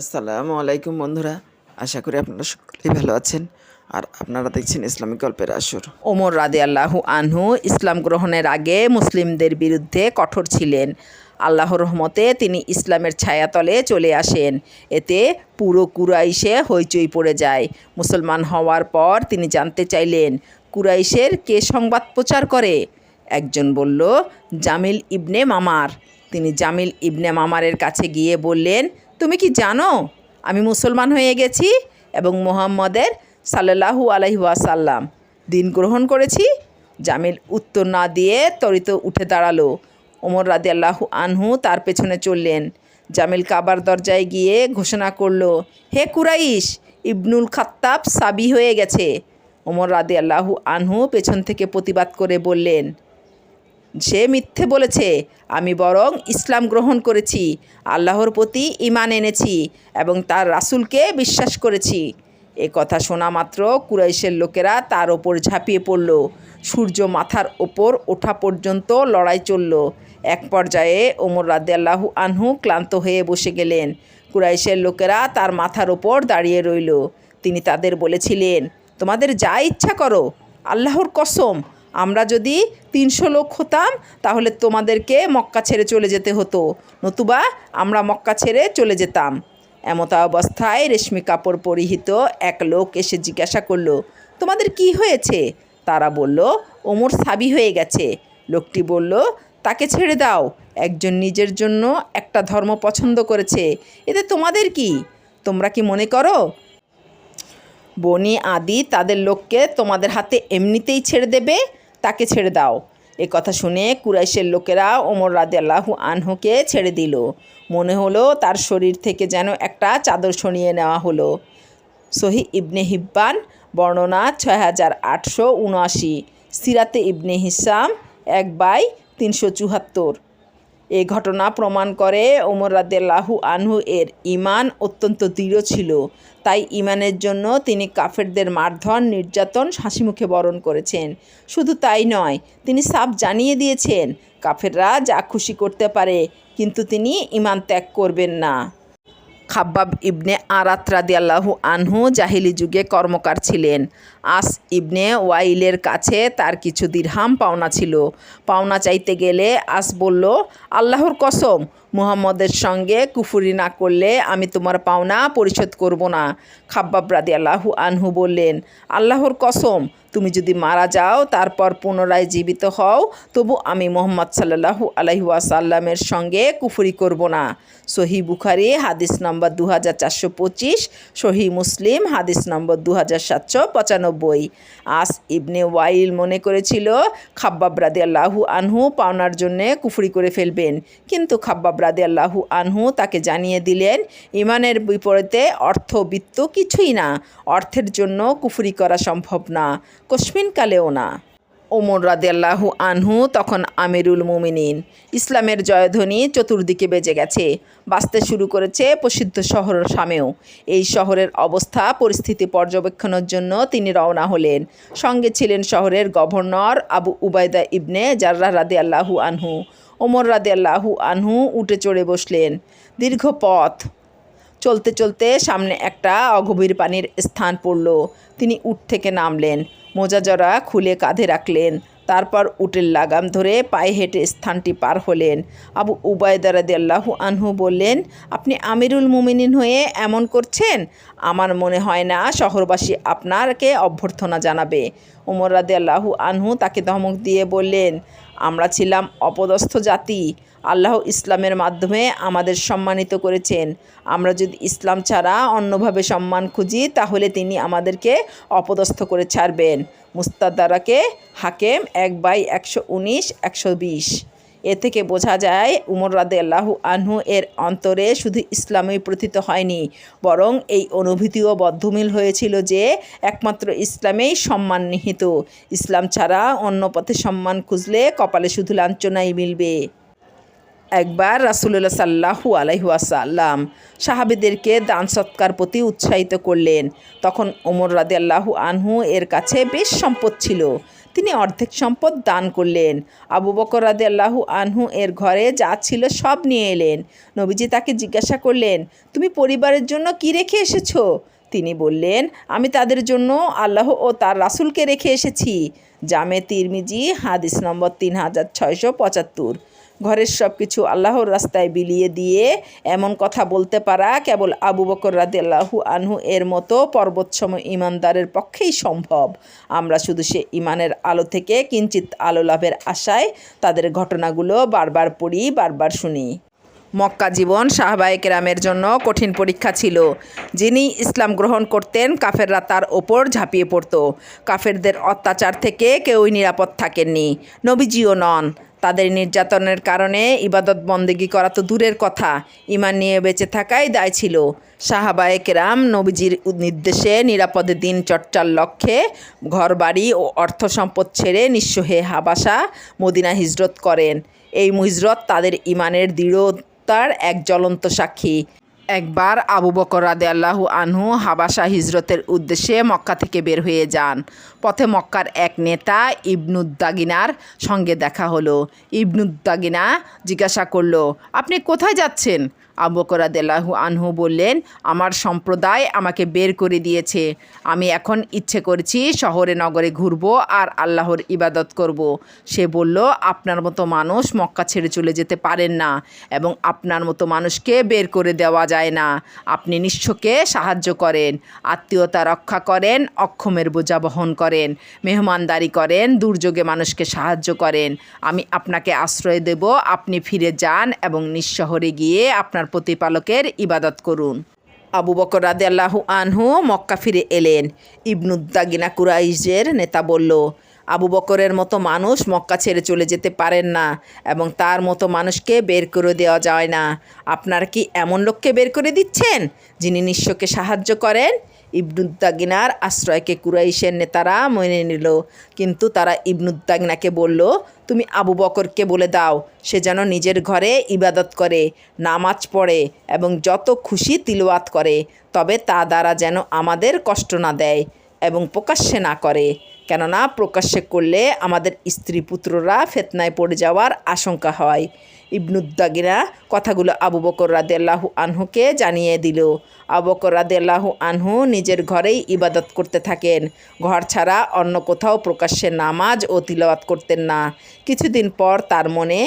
আসসালামু আলাইকুম বন্ধুরা, আশা করি আপনারা সকলেই ভালো আছেন। আর আপনারা দেখছেন ইসলামিক গল্পের আসর। ওমর রাদে আল্লাহু আনহু ইসলাম গ্রহণের আগে মুসলিমদের বিরুদ্ধে কঠোর ছিলেন। আল্লাহর রহমতে তিনি ইসলামের ছায়াতলে চলে আসেন। এতে পুরো কুরাইশে হইচই পড়ে যায়। মুসলমান হওয়ার পর তিনি জানতে চাইলেন, কুরাইশের কে সংবাদ প্রচার করে? একজন বলল, জামিল ইবনে মামার। তিনি জামিল ইবনে মামারের কাছে গিয়ে বললেন তুমি কি জানো? আমি মুসলমান হয়ে গেছি এবং মোহাম্মদের সাল্লাহু আলহিহাসাল্লাম দিন গ্রহণ করেছি। জামিল উত্তর না দিয়ে তরিত উঠে দাঁড়াল। ওমর রাদি আল্লাহু আনহু তার পেছনে চললেন। জামিল কাবার দরজায় গিয়ে ঘোষণা করল, হে কুরাইশ, ইবনুল খাত্তাব সাবি হয়ে গেছে। ওমর রাদি আল্লাহু আনহু পেছন থেকে প্রতিবাদ করে বললেন সে মিথ্যে বলেছে, আমি বরং ইসলাম গ্রহণ করেছি, আল্লাহর প্রতি ইমান এনেছি এবং তার রাসুলকে বিশ্বাস করেছি। এ কথা শোনা মাত্র কুরাইশের লোকেরা তার ওপর ঝাঁপিয়ে পড়ল। সূর্য মাথার ওপর ওঠা পর্যন্ত লড়াই চলল। এক পর্যায়ে ওমর রাদিয়াল্লাহু আনহু ক্লান্ত হয়ে বসে গেলেন। কুরাইশের লোকেরা তার মাথার ওপর দাঁড়িয়ে রইল। তিনি তাদের বলেছিলেন, তোমাদের যা ইচ্ছা করো, আল্লাহর কসম আমরা যদি তিনশো লোক হতাম, তাহলে তোমাদেরকে মক্কা ছেড়ে চলে যেতে হতো। নতুবা আমরা মক্কা ছেড়ে চলে যেতাম। এমতা অবস্থায় রেশমি কাপড় পরিহিত এক লোক এসে জিজ্ঞাসা করল, তোমাদের কি হয়েছে? তারা বলল, ওমর সাবি হয়ে গেছে। লোকটি বলল, তাকে ছেড়ে দাও। একজন নিজের জন্য একটা ধর্ম পছন্দ করেছে। এতে তোমাদের কি? তোমরা কি মনে করো? বনি আদি তাদের লোককে তোমাদের হাতে এমনিতেই ছেড়ে দেবে? তাকে ছেড়ে দাও। এ কথা শুনে কুরাইশের লোকেরা ওমর রাদে আল্লাহু আনহুকে ছেড়ে দিল। মনে হলো তার শরীর থেকে যেন একটা চাদর সরিয়ে নেওয়া হলো। সহি ইবনে হিব্বান, বর্ণনা ছয় হাজার আটশো উনআশি। সিরাতে ইবনে হিসাম, এক বাই তিনশো চুয়াত্তর। এ ঘটনা প্রমাণ করে ওমর রাদিয়াল্লাহু আনহু এর ইমান অত্যন্ত দৃঢ় ছিল। তাই ইমানের জন্য তিনি কাফেরদের মারধর, নির্যাতন, হাসিমুখে বরণ করেছেন। শুধু তাই নয়, তিনি সাফ জানিয়ে দিয়েছেন, কাফেররা যা খুশি করতে পারে, কিন্তু তিনি ইমান ত্যাগ করবেন না। খাব্বাব ইবনে আরাত রাদিয়াল্লাহু আনহু জাহিলি যুগে কর্মকার ছিলেন। আস ইবনে ওয়াইলের কাছে তার কিছু দিরহাম পাওনা ছিল। পাওনা চাইতে গেলে আস বলল, আল্লাহর কসম, মুহাম্মদের সঙ্গে কুফুরি না করলে আমি তোমার পাওনা পরিশোধ করব না। খাব্বাব রাদিয়াল্লাহু আনহু বললেন, আল্লাহর কসম তুমি যদি মারা যাও, তারপর পুনরায় জীবিত হও, তবু আমি মোহাম্মদ সাল্লাহু আলহিউসাল্লামের সঙ্গে কুফুরি করব না। সহি বুখারি, হাদিস নম্বর দু হাজার চারশো পঁচিশ সহি মুসলিম, হাদিস নম্বর দু হাজার সাতশো পঁচানব্বই। আস ইবনে ওয়াইল মনে করেছিল, খাব্বাব রাদি আল্লাহু আনহু পাওনার জন্যে কুফুরি করে ফেলবেন। কিন্তু খাব্বাব রাদি আল্লাহু আনহু তাকে জানিয়ে দিলেন, ইমানের বিপরীতে অর্থ বিত্ত কিছুই না, অর্থের জন্য কুফুরি করা সম্ভব না। কশ্মিনকালেও না। ওমর রাদিয়াল্লাহু আনহু তখন আমিরুল মুমিনিন। ইসলামের জয়ধ্বনি চতুর্দিকে বেজে গেছে। বাঁচতে শুরু করেছে প্রসিদ্ধ শহর সামেও এই শহরের অবস্থা, পরিস্থিতি পর্যবেক্ষণের জন্য তিনি রওনা হলেন। সঙ্গে ছিলেন শহরের গভর্নর আবু উবায়দা ইবনে জার্রা রাদে আল্লাহু আনহু। ওমর রাদে আল্লাহু আনহু উঠে চড়ে বসলেন। দীর্ঘ পথ। চলতে চলতে সামনে একটা অগভীর পানির স্থান পড়ল। তিনি উঠ থেকে নামলেন। মোজাজরা খুলে কাঁধে রাখলেন। তারপর উটের লাগাম ধরে পায়ে হেঁটে স্থানটি পার হলেন। আবু উবায়দারাদি আল্লাহু আনহু বললেন, আপনি আমিরুল মুমিনিন হয়ে এমন করছেন? আমার মনে হয় না শহরবাসী আপনাকে অভ্যর্থনা জানাবে। রাদে আল্লাহু আনহু তাকে ধমক দিয়ে বললেন, আমরা ছিলাম অপদস্থ জাতি। আল্লাহ ইসলামের মাধ্যমে আমাদের সম্মানিত করেছেন। আমরা যদি ইসলাম ছাড়া অন্যভাবে সম্মান খুঁজি, তাহলে তিনি আমাদেরকে অপদস্থ করে ছাড়বেন। মুস্তাদারাকে হাকেম এক বাই একশো উনিশ, একশো বিশ। এ থেকে বোঝা যায়, উমর রাদে আল্লাহু আনহু এর অন্তরে শুধু ইসলামই প্রথিত হয়নি, বরং এই অনুভূতিও বদ্ধমিল হয়েছিল যে, একমাত্র ইসলামেই সম্মান নিহিত। ইসলাম ছাড়া অন্য পথে সম্মান খুঁজলে কপালে শুধু লাঞ্ছনাই মিলবে। একবার রাসুল্লাহ সাল্লাহু আলহিহাসাল্লাম সাহাবিদেরকে দান সৎকার প্রতি উৎসাহিত করলেন। তখন ওমর রাদে আল্লাহু আনহু এর কাছে বেশ সম্পদ ছিল। তিনি অর্ধেক সম্পদ দান করলেন। আবু বকর রাদে আল্লাহু আনহু এর ঘরে যা ছিল সব নিয়ে এলেন। নবীজি তাকে জিজ্ঞাসা করলেন, তুমি পরিবারের জন্য কি রেখে এসেছ? তিনি বললেন, আমি তাদের জন্য আল্লাহ ও তার রাসূলকে রেখে এসেছি। জামে তিরমিজি, হাদিস নম্বর তিন হাজার ছয়শো পঁচাত্তর। ঘরের সব কিছু আল্লাহর রাস্তায় বিলিয়ে দিয়ে এমন কথা বলতে পারা কেবল আবু বকর রাদিয়াল্লাহু আনহু এর মতো পর্বতসম ইমানদারের পক্ষেই সম্ভব। আমরা শুধু সে ইমানের আলো থেকে কিঞ্চিত আলো লাভের আশায় তাদের ঘটনাগুলো বারবার পড়ি, বারবার শুনি। মক্কা জীবন সাহবায়ে কেরামের জন্য কঠিন পরীক্ষা ছিল। যিনি ইসলাম গ্রহণ করতেন, কাফেররা তার ওপর ঝাঁপিয়ে পড়ত। কাফেরদের অত্যাচার থেকে কেউই নিরাপদ থাকেননি। নবীজিও নন। তাদের নির্যাতনের কারণে ইবাদত বন্দেগি করা তো দূরের কথা। ইমান নিয়ে বেঁচে থাকাই দায় ছিল। সাহাবায়ে কেরাম নবীজির নির্দেশে নিরাপদে দিন চর্চার লক্ষ্যে ঘরবাড়ি ও অর্থ সম্পদ ছেড়ে নিঃস্ব হয়ে হাবাসা, মদিনা হিজরত করেন। এই মুজরত তাদের ইমানের দৃঢ়তার এক জ্বলন্ত সাক্ষী। একবার আবু বকর রাদে আল্লাহু আনহু হাবাসা হিজরতের উদ্দেশ্যে মক্কা থেকে বের হয়ে যান। পথে মক্কার এক নেতা ইবনুদ্দাগিনার সঙ্গে দেখা হলো। ইবনুদ্দাগিনা জিজ্ঞাসা করল, আপনি কোথায় যাচ্ছেন? আবু বকর রাদিয়াল্লাহু আনহু বললেন, আমার সম্প্রদায় আমাকে বের করে দিয়েছে। আমি এখন ইচ্ছে করছি শহরে, নগরে ঘুরব আর আল্লাহর ইবাদত করব। সে বলল, আপনার মতো মানুষ মক্কা ছেড়ে চলে যেতে পারেন না এবং আপনার মতো মানুষকে বের করে দেওয়া যায় না। আপনি নিঃস্বকে সাহায্য করেন, আত্মীয়তা রক্ষা করেন, অক্ষমের বোঝা বহন করেন, মেহমানদারি করেন, দুর্যোগে মানুষকে সাহায্য করেন। আমি আপনাকে আশ্রয় দেব, আপনি ফিরে যান এবং নিঃশহরে গিয়ে আপনার প্রতিপালকের ইবাদত করুন। আবু বকর রাদে আল্লাহু আনহু মক্কা ফিরে এলেন। ইবনুদ্দাগিনা কুরাইশের নেতা বলল, আবু বকরের মতো মানুষ মক্কা ছেড়ে চলে যেতে পারেন না এবং তার মতো মানুষকে বের করে দেওয়া যায় না। আপনার কি এমন লোককে বের করে দিচ্ছেন, যিনি নিঃস্বকে সাহায্য করেন? ইবনুদ্দাগিনার আশ্রয়কে কুরাইশের নেতারা মেনে নিল। কিন্তু তারা ইবনুদ্দাগিনাকে বলল, তুমি আবু বকরকে বলে দাও, সে যেন নিজের ঘরে ইবাদত করে, নামাজ পড়ে এবং যত খুশি তিলওয়াত করে, তবে তা দ্বারা যেন আমাদের কষ্ট না দেয় এবং প্রকাশ্যে না করে। কেননা প্রকাশ্যে করলে আমাদের স্ত্রী পুত্ররা ফেতনায় পড়ে যাওয়ার আশঙ্কা হয়। ইবনুদ্দাগিরা কথাগুলো আবু বকর রাদেল্লাহু আনহুকে জানিয়ে দিল। আবু বকর রাদেল্লাহু আনহু নিজের ঘরেই ইবাদত করতে থাকেন। ঘর ছাড়া অন্য কোথাও প্রকাশ্যে নামাজ ও তিলাওয়াত করতেন না। কিছুদিন পর তার মনে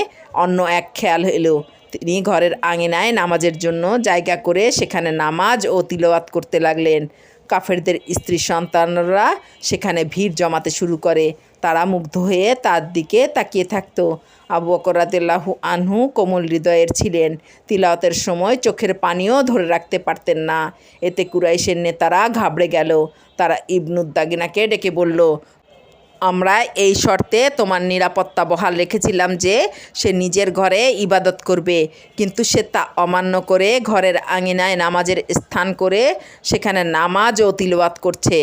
অন্য এক খেয়াল এলো। তিনি ঘরের আঙিনায় নামাজের জন্য জায়গা করে সেখানে নামাজ ও তিলাওয়াত করতে লাগলেন। কাফেরদের স্ত্রী সন্তানরা সেখানে ভিড় জমাতে শুরু করে। তারা মুগ্ধ হয়ে তার দিকে তাকিয়ে থাকত। আবু বকর রাদিয়াল্লাহু আনহু কোমল হৃদয়ের ছিলেন। তিলাওতের সময় চোখের পানিও ধরে রাখতে পারতেন না। এতে কুরাইশের নেতারা ঘাবড়ে গেল। তারা ইবনুদ্দাগিনাকে ডেকে বলল আমরা এই শর্তে তোমার নিরাপত্তা বহাল রেখেছিলাম যে সে নিজের ঘরে ইবাদত করবে। কিন্তু সে তা অমান্য করে ঘরের আঙিনায় নামাজের স্থান করে সেখানে নামাজ ও তিলওয়াত করছে।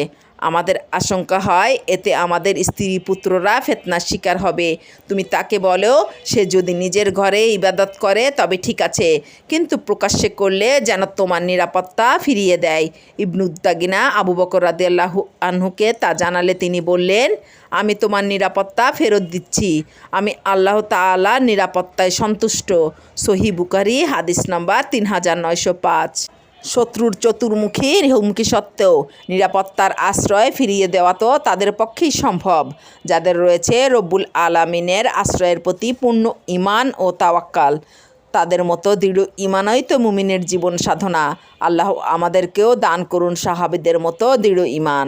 আমাদের আশঙ্কা হয়, এতে আমাদের স্ত্রী পুত্ররা ফেতনার শিকার হবে। তুমি তাকে বলো, সে যদি নিজের ঘরে ইবাদত করে, তবে ঠিক আছে। কিন্তু প্রকাশ্যে করলে যেন তোমার নিরাপত্তা ফিরিয়ে দেয়। ইবনুদ্দাগিনা আবু বকর রাদিয়াল্লাহু আনহুকে তা জানালে তিনি বললেন, আমি তোমার নিরাপত্তা ফেরত দিচ্ছি। আমি আল্লাহ তাআলা নিরাপত্তায় সন্তুষ্ট। সহি বুকারি হাদিস নাম্বার তিন হাজার নয়শো পাঁচ। শত্রুর চতুর্মুখীর হুমকি সত্ত্বেও নিরাপত্তার আশ্রয় ফিরিয়ে দেওয়া তো তাদের পক্ষেই সম্ভব। যাদের রয়েছে রব্বুল আলামিনের আশ্রয়ের প্রতি পূর্ণ ইমান ও তাওয়াক্কাল। তাদের মতো দৃঢ় ইমানই তো মুমিনের জীবন সাধনা। আল্লাহ আমাদেরকেও দান করুন সাহাবিদের মতো দৃঢ় ইমান